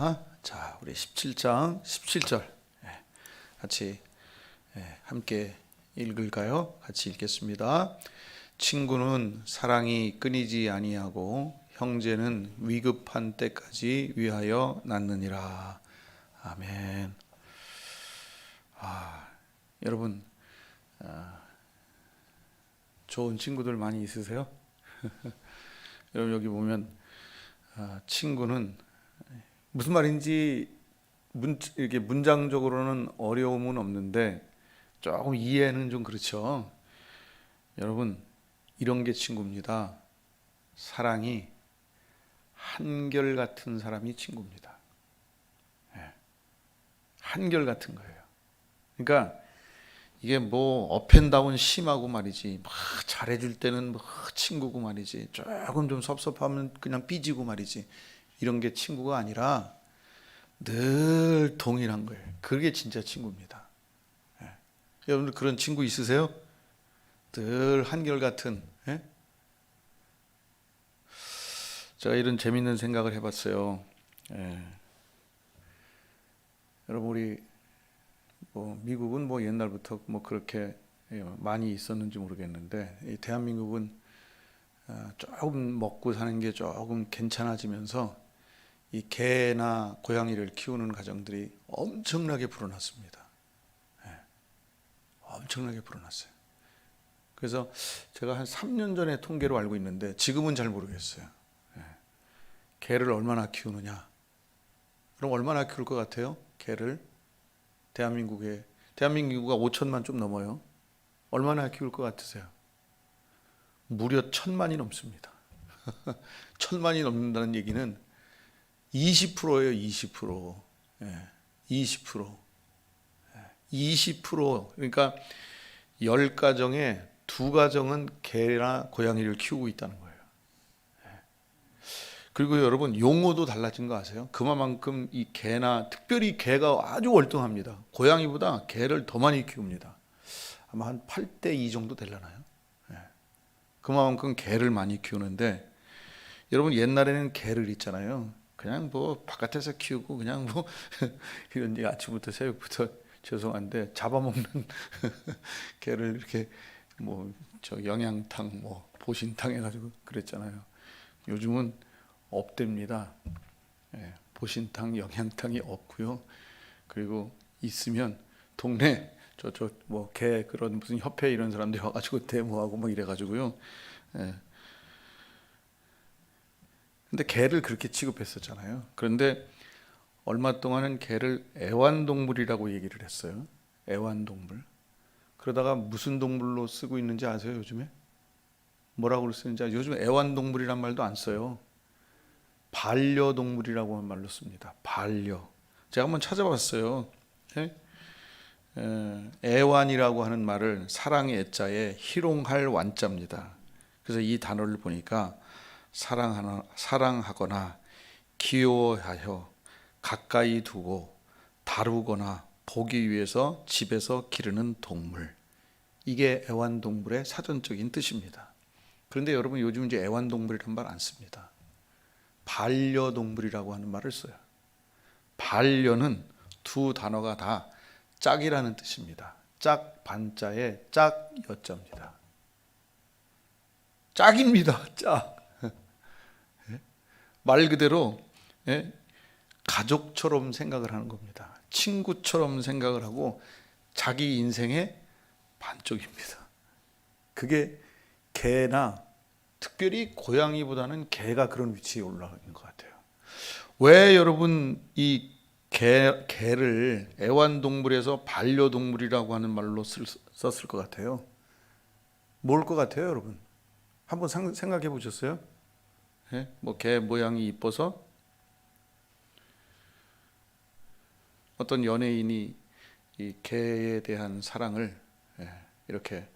아, 자, 우리 17장 17절 예, 같이 예, 함께 읽을까요? 같이 읽겠습니다. 친구는 사랑이 끊이지 아니하고 형제는 위급한 때까지 위하여 낳느니라. 아멘. 아, 여러분 아, 좋은 친구들 많이 있으세요? 여러분 여기 보면 아, 친구는 무슨 말인지 문, 이렇게 문장적으로는 어려움은 없는데 조금 이해는 좀 그렇죠. 여러분 이런 게 친구입니다. 사랑이 한결 같은 사람이 친구입니다. 예. 한결 같은 거예요. 그러니까 이게 뭐 업앤다운 심하고 말이지 막 잘해줄 때는 뭐 친구고 말이지 조금 좀 섭섭하면 그냥 삐지고 말이지 이런 게 친구가 아니라 늘 동일한 거예요. 그게 진짜 친구입니다. 예. 여러분들 그런 친구 있으세요? 늘 한결같은. 예? 제가 이런 재밌는 생각을 해봤어요. 예. 여러분 우리 뭐 미국은 뭐 옛날부터 뭐 그렇게 예, 많이 있었는지 모르겠는데 이 대한민국은 아, 조금 먹고 사는 게 조금 괜찮아지면서 이 개나 고양이를 키우는 가정들이 엄청나게 불어났습니다. 예, 엄청나게 불어났어요. 그래서 제가 한 3년 전에 통계로 알고 있는데 지금은 잘 모르겠어요. 예, 개를 얼마나 키우느냐? 그럼 얼마나 키울 것 같아요? 개를 대한민국에 대한민국 인구가 5천만 좀 넘어요. 얼마나 키울 것 같으세요? 무려 천만이 넘습니다. 천만이 넘는다는 얘기는 20%예요, 20%. 예, 20%. 예, 20% 그러니까 10가정에 두 가정은 개나 고양이를 키우고 있다는 거예요. 예. 그리고 여러분 용어도 달라진 거 아세요? 그만큼 이 개나 특별히 개가 아주 월등합니다. 고양이보다 개를 더 많이 키웁니다. 아마 한 8대 2 정도 되려나요? 예. 그만큼 개를 많이 키우는데 여러분 옛날에는 개를 있잖아요. 그냥 뭐 바깥에서 키우고 그냥 뭐 이런 얘기 아침부터 새벽부터 죄송한데 잡아먹는 개를 이렇게 뭐 저 영양탕 뭐 보신탕 해가지고 그랬잖아요. 요즘은 없답니다. 예, 보신탕 영양탕이 없고요. 그리고 있으면 동네 저저 뭐 개 그런 무슨 협회 이런 사람들이 와가지고 데모하고 뭐 이래가지고요. 예. 근데 개를 그렇게 취급했었잖아요. 그런데 얼마 동안은 개를 애완동물이라고 얘기를 했어요. 애완동물. 그러다가 무슨 동물로 쓰고 있는지 아세요, 요즘에? 뭐라고 쓰는지 아세요? 요즘 애완동물이란 말도 안 써요. 반려동물이라고 하는 말로 씁니다. 반려. 제가 한번 찾아봤어요. 예? 에, 애완이라고 하는 말을 사랑의 애자에 희롱할 완자입니다. 그래서 이 단어를 보니까 사랑하나, 사랑하거나 귀여워하여 가까이 두고 다루거나 보기 위해서 집에서 기르는 동물. 이게 애완동물의 사전적인 뜻입니다. 그런데 여러분 요즘 이제 애완동물이라는 말안 씁니다. 반려동물이라고 하는 말을 써요. 반려는 두 단어가 다 짝이라는 뜻입니다. 짝 반자에 짝 여자입니다. 짝입니다. 짝. 말 그대로 예? 가족처럼 생각을 하는 겁니다. 친구처럼 생각을 하고 자기 인생의 반쪽입니다. 그게 개나 특별히 고양이보다는 개가 그런 위치에 올라가는 것 같아요. 왜 여러분 이 개, 개를 애완동물에서 반려동물이라고 하는 말로 쓸, 썼을 것 같아요? 뭘 것 같아요, 여러분? 한번 상, 생각해 보셨어요? 예? 뭐개 모양이 이뻐서 어떤 연예인이 이 개에 대한 사랑을 예, 이렇게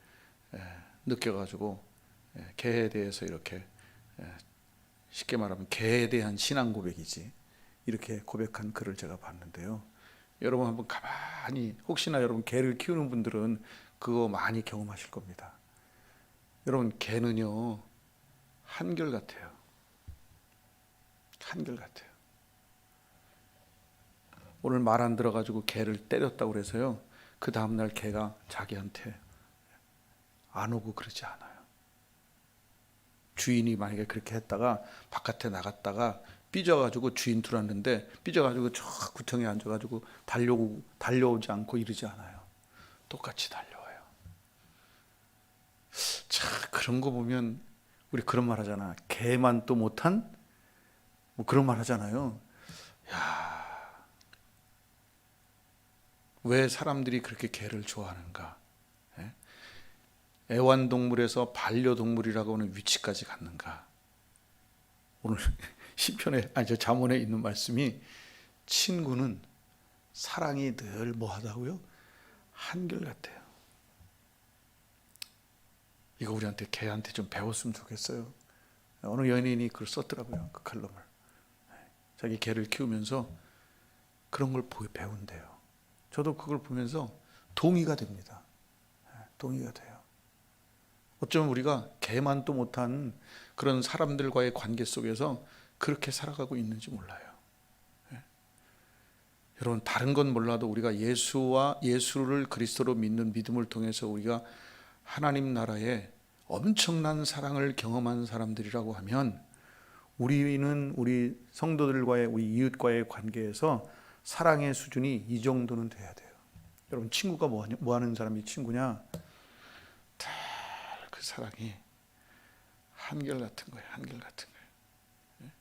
예, 느껴가지고 예, 개에 대해서 이렇게 예, 쉽게 말하면 개에 대한 신앙 고백이지 이렇게 고백한 글을 제가 봤는데요. 여러분 한번 가만히 혹시나 여러분 개를 키우는 분들은 그거 많이 경험하실 겁니다. 여러분 개는요 한결 같아요. 한결 같아요. 오늘 말 안 들어가지고 개를 때렸다고 그래서요. 그 다음날 개가 자기한테 안 오고 그러지 않아요. 주인이 만약에 그렇게 했다가 바깥에 나갔다가 삐져가지고 주인 들어왔는데 삐져가지고 저 구덩이에 앉아가지고 달려오고 달려오지 않고 이러지 않아요. 똑같이 달려와요. 자 그런 거 보면 우리 그런 말 하잖아. 개만 또 못한 뭐 그런 말 하잖아요. 야. 왜 사람들이 그렇게 개를 좋아하는가? 예? 애완동물에서 반려동물이라고 하는 위치까지 갔는가? 오늘 시편에 아니 저 잠언에 있는 말씀이 친구는 사랑이 늘 뭐하다고요? 한결같아요. 이거 우리한테 개한테 좀 배웠으면 좋겠어요. 어느 연예인이 그걸 썼더라고요. 그 칼럼을. 자기 개를 키우면서 그런 걸 보- 배운대요. 저도 그걸 보면서 동의가 됩니다. 예, 동의가 돼요. 어쩌면 우리가 개만 또 못한 그런 사람들과의 관계 속에서 그렇게 살아가고 있는지 몰라요. 예. 여러분 다른 건 몰라도 우리가 예수와 예수를 그리스도로 믿는 믿음을 통해서 우리가 하나님 나라에 엄청난 사랑을 경험한 사람들이라고 하면 우리는 우리 성도들과의 우리 이웃과의 관계에서 사랑의 수준이 이 정도는 돼야 돼요. 여러분 친구가 뭐, 뭐 하는 사람이 친구냐? 다 그 사랑이 한결 같은 거예요. 한결 같은 거예요. 예?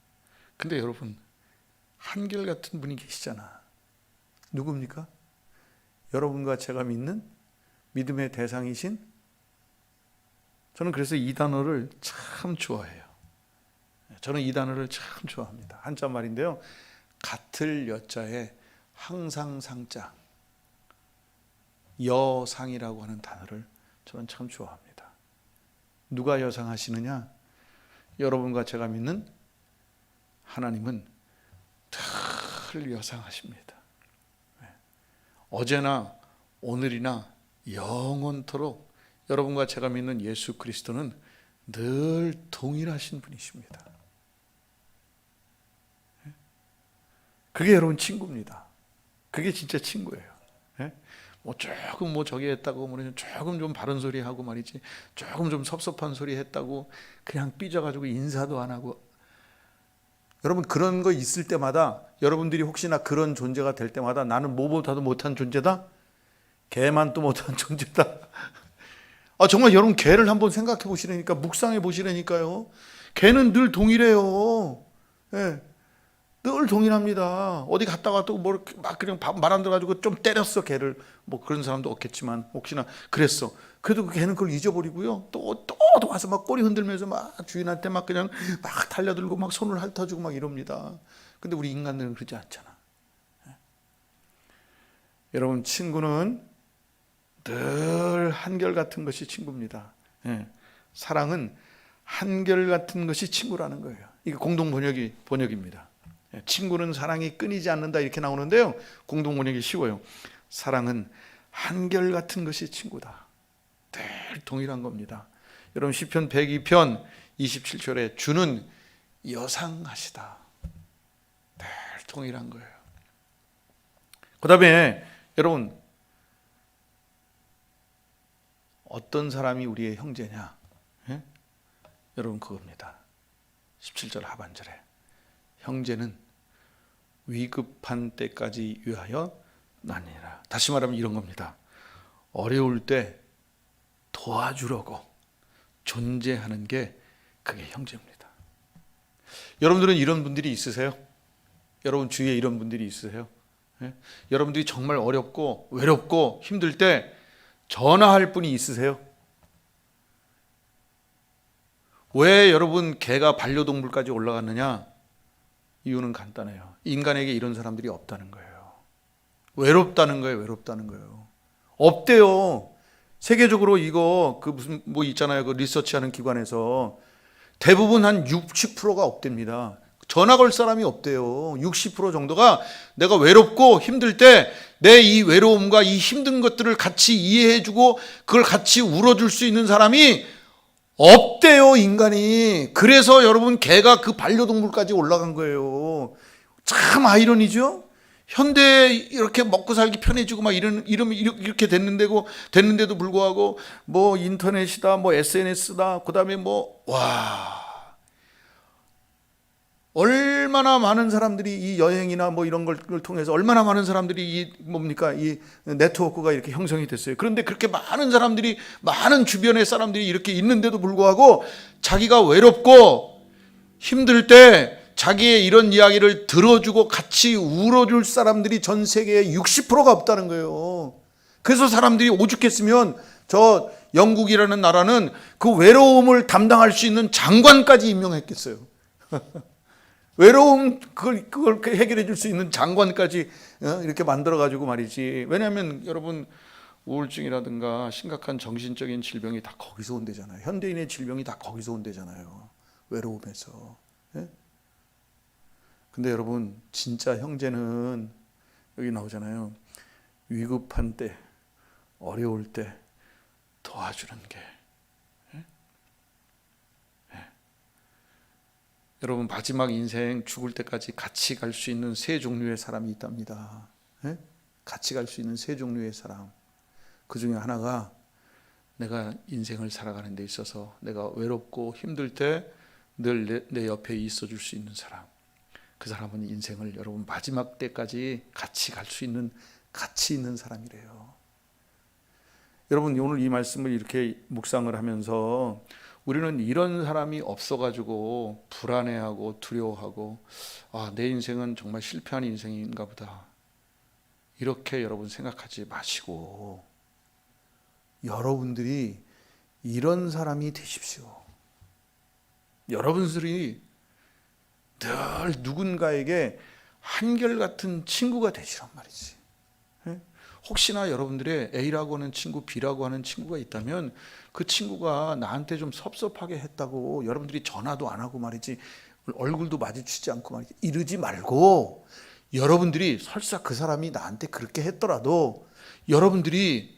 근데 여러분 한결 같은 분이 계시잖아. 누굽니까? 여러분과 제가 믿는 믿음의 대상이신 저는 그래서 이 단어를 참 좋아해요. 저는 이 단어를 참 좋아합니다. 한자 말인데요. 같을 여자에 항상 상자 여상이라고 하는 단어를 저는 참 좋아합니다. 누가 여상하시느냐? 여러분과 제가 믿는 하나님은 늘 여상하십니다. 네. 어제나 오늘이나 영원토록 여러분과 제가 믿는 예수 그리스도는 늘 동일하신 분이십니다. 그게 여러분 친구입니다. 그게 진짜 친구예요. 예? 뭐 조금 뭐 저기 했다고 뭐 조금 좀 바른 소리 하고 말이지 조금 좀 섭섭한 소리 했다고 그냥 삐져가지고 인사도 안 하고 여러분 그런 거 있을 때마다 여러분들이 혹시나 그런 존재가 될 때마다 나는 뭐보다도 못한 존재다 개만 또 못한 존재다 아 정말 여러분 개를 한번 생각해 보시라니까 묵상해 보시라니까요 개는 늘 동일해요 예. 늘 동일합니다. 어디 갔다가 또뭐막 그냥 말 안 들어가지고 좀 때렸어 개를 뭐 그런 사람도 없겠지만 혹시나 그랬어. 그래도 그 개는 그걸 잊어버리고요. 또또 또 와서 막 꼬리 흔들면서 막 주인한테 막 그냥 막 달려들고 막 손을 핥아주고 막 이럽니다. 근데 우리 인간들은 그러지 않잖아. 예. 여러분 친구는 늘 한결 같은 것이 친구입니다. 예. 사랑은 한결 같은 것이 친구라는 거예요. 이게 공동 번역이 번역입니다. 예, 친구는 사랑이 끊이지 않는다 이렇게 나오는데요. 공동 번역이 쉬워요. 사랑은 한결 같은 것이 친구다. 늘 동일한 겁니다. 여러분 시편 102편 27절에 주는 여상하시다. 늘 동일한 거예요. 그다음에 여러분 어떤 사람이 우리의 형제냐? 예? 여러분 그겁니다. 17절 하반절에 형제는 위급한 때까지 위하여 나니라. 다시 말하면 이런 겁니다. 어려울 때 도와주려고 존재하는 게 그게 형제입니다. 여러분들은 이런 분들이 있으세요? 여러분 주위에 이런 분들이 있으세요? 예? 여러분들이 정말 어렵고 외롭고 힘들 때 전화할 분이 있으세요? 왜 여러분 개가 반려동물까지 올라갔느냐? 이유는 간단해요. 인간에게 이런 사람들이 없다는 거예요. 외롭다는 거예요. 외롭다는 거예요. 없대요. 세계적으로 이거 그 무슨 뭐 있잖아요. 그 리서치하는 기관에서 대부분 한 60%가 없답니다. 전화 걸 사람이 없대요. 60% 정도가 내가 외롭고 힘들 때 내 이 외로움과 이 힘든 것들을 같이 이해해주고 그걸 같이 울어줄 수 있는 사람이 없대요, 인간이. 그래서 여러분, 개가 그 반려동물까지 올라간 거예요. 참 아이러니죠? 현대 이렇게 먹고 살기 편해지고 막 이런 이러면 이렇게 됐는데고 됐는데도 불구하고 뭐 인터넷이다 뭐 SNS다 그다음에 뭐 와 얼마나 많은 사람들이 이 여행이나 뭐 이런 걸 통해서 얼마나 많은 사람들이 이 뭡니까 이 네트워크가 이렇게 형성이 됐어요. 그런데 그렇게 많은 사람들이 많은 주변의 사람들이 이렇게 있는데도 불구하고 자기가 외롭고 힘들 때 자기의 이런 이야기를 들어주고 같이 울어줄 사람들이 전 세계에 60%가 없다는 거예요. 그래서 사람들이 오죽했으면 저 영국이라는 나라는 그 외로움을 담당할 수 있는 장관까지 임명했겠어요. 외로움 그걸 그걸 해결해 줄 수 있는 장관까지 어, 이렇게 만들어 가지고 말이지. 왜냐하면 여러분 우울증이라든가 심각한 정신적인 질병이 다 거기서 온대잖아요. 현대인의 질병이 다 거기서 온대잖아요. 외로움에서. 예? 근데 여러분 진짜 형제는 여기 나오잖아요. 위급한 때, 어려울 때 도와주는 게. 예? 예. 여러분 마지막 인생 죽을 때까지 같이 갈 수 있는 세 종류의 사람이 있답니다. 예? 같이 갈 수 있는 세 종류의 사람. 그 중에 하나가 내가 인생을 살아가는 데 있어서 내가 외롭고 힘들 때 늘 내 옆에 있어 줄 수 있는 사람. 그 사람은 인생을 여러분 마지막 때까지 같이 갈 수 있는 가치 있는 사람이래요. 여러분 오늘 이 말씀을 이렇게 묵상을 하면서 우리는 이런 사람이 없어가지고 불안해하고 두려워하고 아, 내 인생은 정말 실패한 인생인가 보다. 이렇게 여러분 생각하지 마시고 여러분들이 이런 사람이 되십시오. 여러분들이 늘 누군가에게 한결같은 친구가 되시란 말이지. 예? 혹시나 여러분들의 A라고 하는 친구, B라고 하는 친구가 있다면 그 친구가 나한테 좀 섭섭하게 했다고 여러분들이 전화도 안 하고 말이지 얼굴도 마주치지 않고 말이지 이러지 말고 여러분들이 설사 그 사람이 나한테 그렇게 했더라도 여러분들이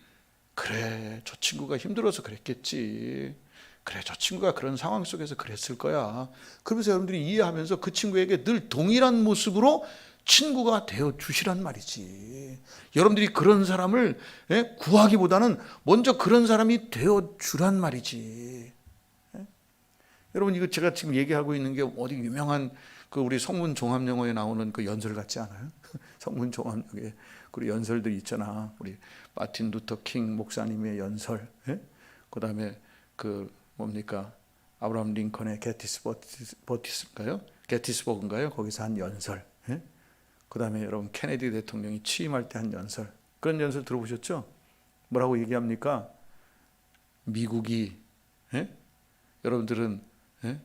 그래 저 친구가 힘들어서 그랬겠지 그래 저 친구가 그런 상황 속에서 그랬을 거야 그러면서 여러분들이 이해하면서 그 친구에게 늘 동일한 모습으로 친구가 되어 주시란 말이지. 여러분들이 그런 사람을 예, 구하기보다는 먼저 그런 사람이 되어 주란 말이지. 예? 여러분 이거 제가 지금 얘기하고 있는 게 어디 유명한 그 우리 성문 종합 영어에 나오는 그 연설 같지 않아요? 성문 종합 영어에 그 연설들 있잖아. 우리 마틴 루터 킹 목사님의 연설. 예? 그다음에 그 뭡니까? 아브라함 링컨의 게티스버티스인가요? 게티스버그인가요? 거기서 한 연설. 예? 그 다음에 여러분 케네디 대통령이 취임할 때 한 연설 그런 연설 들어보셨죠? 뭐라고 얘기합니까? 미국이 예? 여러분들은 예?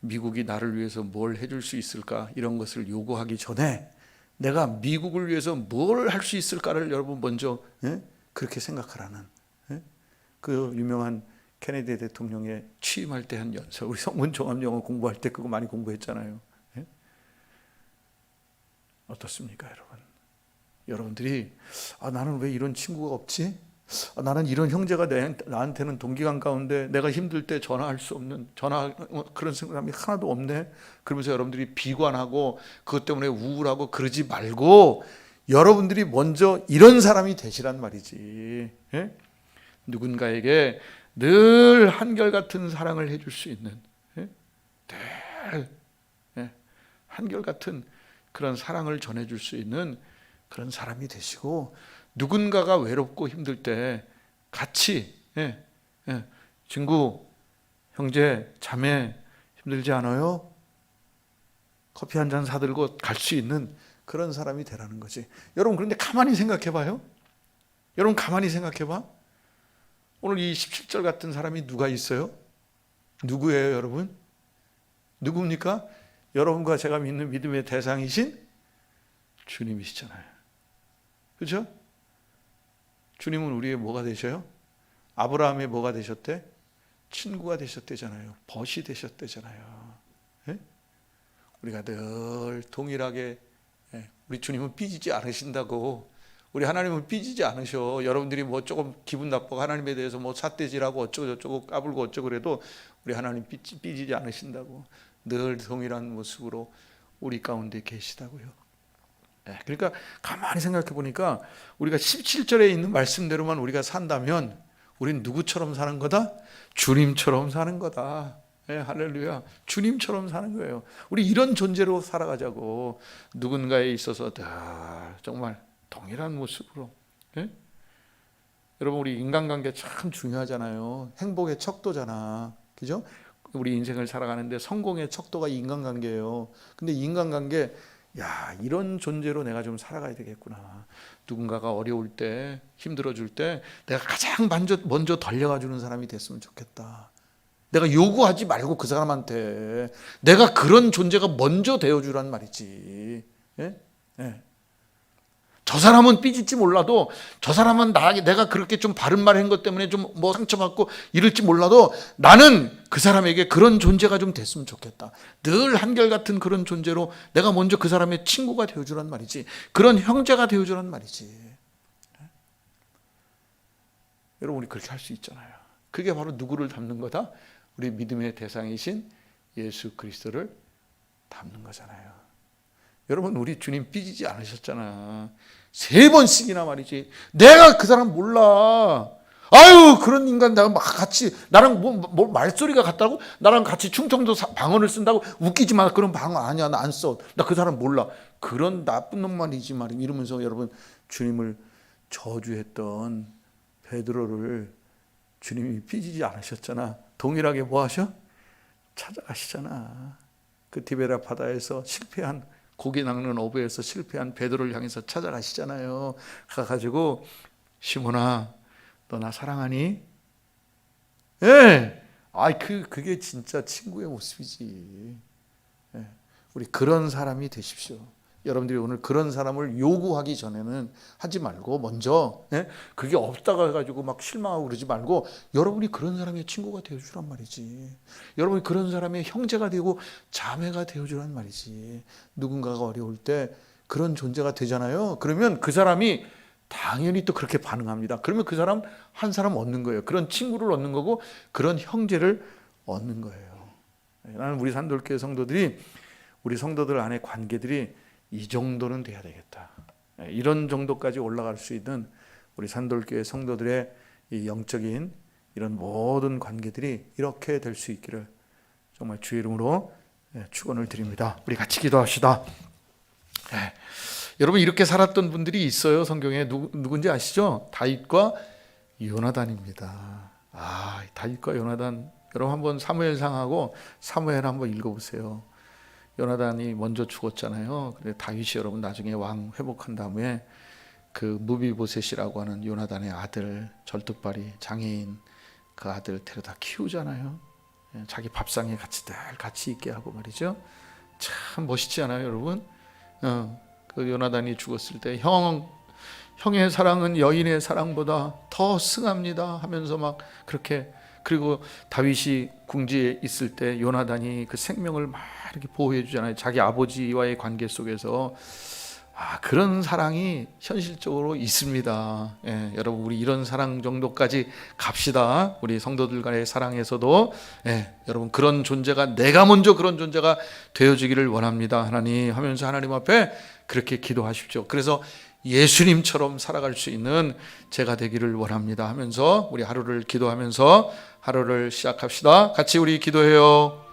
미국이 나를 위해서 뭘 해줄 수 있을까 이런 것을 요구하기 전에 내가 미국을 위해서 뭘 할 수 있을까를 여러분 먼저 예? 그렇게 생각하라는 예? 그 유명한 케네디 대통령의 취임할 때 한 연설 우리 성문 종합 영어 공부할 때 그거 많이 공부했잖아요. 어떻습니까, 여러분? 여러분들이 아, 나는 왜 이런 친구가 없지? 아, 나는 이런 형제가 내, 나한테는 동기간 가운데 내가 힘들 때 전화할 수 없는 전화 어, 그런 사람이 하나도 없네. 그러면서 여러분들이 비관하고 그것 때문에 우울하고 그러지 말고 여러분들이 먼저 이런 사람이 되시란 말이지. 예? 누군가에게 늘 한결같은 사랑을 해줄 수 있는 예? 늘 예? 한결같은 그런 사랑을 전해줄 수 있는 그런 사람이 되시고 누군가가 외롭고 힘들 때 같이 예, 예, 친구, 형제, 자매 힘들지 않아요? 커피 한 잔 사들고 갈 수 있는 그런 사람이 되라는 거지. 여러분 그런데 가만히 생각해 봐요. 여러분 가만히 생각해 봐. 오늘 이 17절 같은 사람이 누가 있어요? 누구예요, 여러분? 누굽니까? 여러분과 제가 믿는 믿음의 대상이신 주님이시잖아요. 그렇죠? 주님은 우리의 뭐가 되셔요? 아브라함의 뭐가 되셨대? 친구가 되셨대잖아요. 벗이 되셨대잖아요. 예? 우리가 늘 동일하게 예, 우리 주님은 삐지지 않으신다고 우리 하나님은 삐지지 않으셔. 여러분들이 뭐 조금 기분 나쁘고 하나님에 대해서 뭐 삿대질하고 어쩌고 저쩌고 까불고 어쩌고 그래도 우리 하나님 삐지, 삐지지 않으신다고 늘 동일한 모습으로 우리 가운데 계시다고요. 예, 그러니까 가만히 생각해 보니까 우리가 17절에 있는 말씀대로만 우리가 산다면 우린 누구처럼 사는 거다? 주님처럼 사는 거다. 예, 할렐루야. 주님처럼 사는 거예요. 우리 이런 존재로 살아가자고. 누군가에 있어서 다 정말 동일한 모습으로. 예? 여러분 우리 인간관계 참 중요하잖아요. 행복의 척도잖아. 그죠? 우리 인생을 살아가는데 성공의 척도가 인간관계예요. 근데 인간관계 야 이런 존재로 내가 좀 살아가야 되겠구나. 누군가가 어려울 때 힘들어 줄 때 내가 가장 먼저 먼저 달려가 주는 사람이 됐으면 좋겠다. 내가 요구하지 말고 그 사람한테 내가 그런 존재가 먼저 되어 주란 말이지. 예? 예. 저 사람은 삐질지 몰라도 저 사람은 나 내가 그렇게 좀 바른 말 한 것 때문에 좀 뭐 상처받고 이럴지 몰라도 나는 그 사람에게 그런 존재가 좀 됐으면 좋겠다. 늘 한결같은 그런 존재로 내가 먼저 그 사람의 친구가 되어 주란 말이지. 그런 형제가 되어 주란 말이지. 여러분 우리 그렇게 할 수 있잖아요. 그게 바로 누구를 닮는 거다? 우리 믿음의 대상이신 예수 그리스도를 닮는 거잖아요. 여러분 우리 주님 삐지지 않으셨잖아. 세 번씩이나 말이지. 내가 그 사람 몰라. 아유 그런 인간 나랑 막 같이 나랑 뭐, 뭐 말소리가 같다고? 나랑 같이 충청도 사- 방언을 쓴다고? 웃기지 마. 그런 방언 아니야. 나 안 써. 나 그 사람 몰라. 그런 나쁜 놈만이지 말이 이러면서 여러분 주님을 저주했던 베드로를 주님이 삐지지 않으셨잖아. 동일하게 뭐 하셔? 찾아가시잖아. 그 디베라 바다에서 실패한 고기 낚는 어부에서 실패한 베드로를 향해서 찾아가시잖아요 가가지고 시몬아 너 나 사랑하니? 예. 아이 그 그게 진짜 친구의 모습이지. 예. 우리 그런 사람이 되십시오. 여러분들이 오늘 그런 사람을 요구하기 전에는 하지 말고 먼저 예? 그게 없다가 가지고 막 실망하고 그러지 말고 여러분이 그런 사람의 친구가 되어 주란 말이지. 여러분이 그런 사람의 형제가 되고 자매가 되어 주란 말이지. 누군가가 어려울 때 그런 존재가 되잖아요. 그러면 그 사람이 당연히 또 그렇게 반응합니다. 그러면 그 사람 한 사람 얻는 거예요. 그런 친구를 얻는 거고 그런 형제를 얻는 거예요. 나는 우리 산돌교회 성도들이 우리 성도들 안에 관계들이 이 정도는 돼야 되겠다. 이런 정도까지 올라갈 수 있는 우리 산돌교회 성도들의 이 영적인 이런 모든 관계들이 이렇게 될 수 있기를 정말 주의 이름으로 예, 축원을 드립니다. 우리 같이 기도합시다. 예. 여러분 이렇게 살았던 분들이 있어요 성경에 누, 누군지 아시죠? 다윗과 요나단입니다. 아 다윗과 요나단 여러분 한번 사무엘상하고 사무엘 한번 읽어보세요. 요나단이 먼저 죽었잖아요. 근데 다윗이 여러분 나중에 왕 회복한 다음에 그 무비보셋이라고 하는 요나단의 아들 절뚝발이 장애인 그 아들 데려다 키우잖아요. 예, 자기 밥상에 같이 늘 같이 있게 하고 말이죠. 참 멋있지 않아요, 여러분? 어, 그 요나단이 죽었을 때 형 형의 사랑은 여인의 사랑보다 더 승합니다 하면서 막 그렇게 그리고 다윗이 궁지에 있을 때 요나단이 그 생명을 막 이렇게 보호해 주잖아요. 자기 아버지와의 관계 속에서 아, 그런 사랑이 현실적으로 있습니다. 예, 여러분 우리 이런 사랑 정도까지 갑시다. 우리 성도들 간의 사랑에서도 예, 여러분 그런 존재가 내가 먼저 그런 존재가 되어지기를 원합니다. 하나님 하면서 하나님 앞에 그렇게 기도하십시오. 그래서 예수님처럼 살아갈 수 있는 제가 되기를 원합니다. 하면서 우리 하루를 기도하면서 하루를 시작합시다. 같이 우리 기도해요.